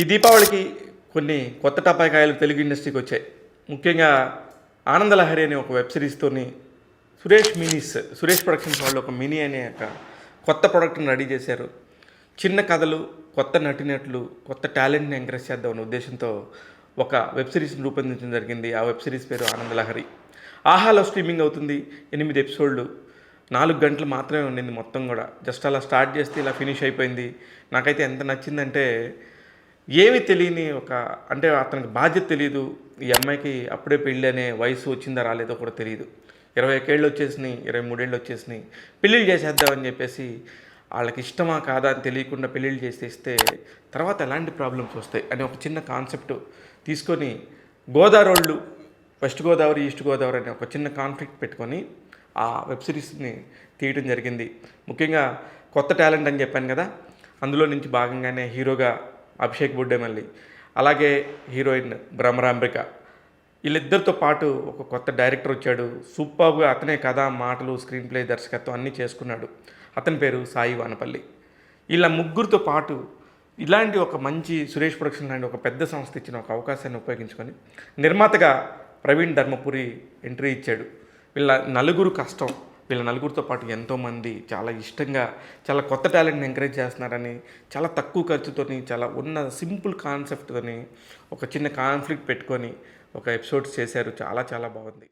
ఈ దీపావళికి కొన్ని కొత్త టపాకాయలు తెలుగు ఇండస్ట్రీకి వచ్చాయి. ముఖ్యంగా ఆనందలహరి అనే ఒక వెబ్ సిరీస్తోని సురేష్ మినీస్ సురేష్ ప్రొడక్షన్స్ వాళ్ళు ఒక మినీ అనే ఒక కొత్త ప్రోడక్ట్ని రెడీ చేశారు. చిన్న కథలు కొత్త నటినట్లు కొత్త టాలెంట్ని ఎంకరేజ్ చేద్దామనే ఉద్దేశంతో ఒక వెబ్ సిరీస్ని రూపొందించడం జరిగింది. ఆ వెబ్ సిరీస్ పేరు ఆనందలహరి ఆహాలో స్ట్రీమింగ్ అవుతుంది. ఎనిమిది ఎపిసోడ్లు. నాలుగు గంటలు మాత్రమే ఉండింది మొత్తం కూడా. జస్ట్ అలా స్టార్ట్ చేస్తే ఇలా ఫినిష్ అయిపోయింది. నాకైతే ఎంత నచ్చిందంటే ఏమి తెలియని ఒక అంటే అతనికి బాధ్యత తెలియదు ఈ అమ్మాయికి అప్పుడే పెళ్ళి అనే వయసు వచ్చిందా రాలేదో కూడా తెలియదు ఇరవై ఒకేళ్ళు వచ్చేసినాయి ఇరవై మూడేళ్ళు వచ్చేసినాయి. పెళ్ళిళ్ళు చేసేద్దామని చెప్పేసి వాళ్ళకి ఇష్టమా కాదా అని తెలియకుండా పెళ్ళిళ్ళు చేసేస్తే తర్వాత ఎలాంటి ప్రాబ్లమ్స్ వస్తాయి అనే ఒక చిన్న కాన్సెప్ట్ తీసుకొని గోదావరి వెస్ట్ గోదావరి ఈస్ట్ గోదావరి అనే ఒక చిన్న కాన్ఫ్లిక్ట్ పెట్టుకొని ఆ వెబ్ సిరీస్ని తీయడం జరిగింది. ముఖ్యంగా కొత్త టాలెంట్ అని చెప్పాను కదా అందులో నుంచి భాగంగానే హీరోగా అభిషేక్ బుడ్డేమల్లి అలాగే హీరోయిన్ భ్రమరాంబిక వీళ్ళిద్దరితో పాటు ఒక కొత్త డైరెక్టర్ వచ్చాడు. సూపర్గా అతనే కథ మాటలు స్క్రీన్ ప్లే దర్శకత్వం అన్నీ చేసుకున్నాడు. అతని పేరు సాయి వానపల్లి. వీళ్ళ ముగ్గురితో పాటు ఇలాంటి ఒక మంచి సురేష్ ప్రొడక్షన్ లాంటి ఒక పెద్ద సంస్థ ఇచ్చిన ఒక అవకాశాన్ని ఉపయోగించుకొని నిర్మాతగా ప్రవీణ్ ధర్మపురి ఎంట్రీ ఇచ్చాడు. వీళ్ళ నలుగురు కష్టం. వీళ్ళ నలుగురితో పాటు ఎంతోమంది చాలా ఇష్టంగా చాలా కొత్త టాలెంట్ని ఎంకరేజ్ చేస్తున్నారని చాలా తక్కువ ఖర్చుతోని చాలా ఉన్న సింపుల్ కాన్సెప్ట్తోని ఒక చిన్న కాన్ఫ్లిక్ట్ పెట్టుకొని ఒక ఎపిసోడ్స్ చేశారు. చాలా చాలా బాగుంది.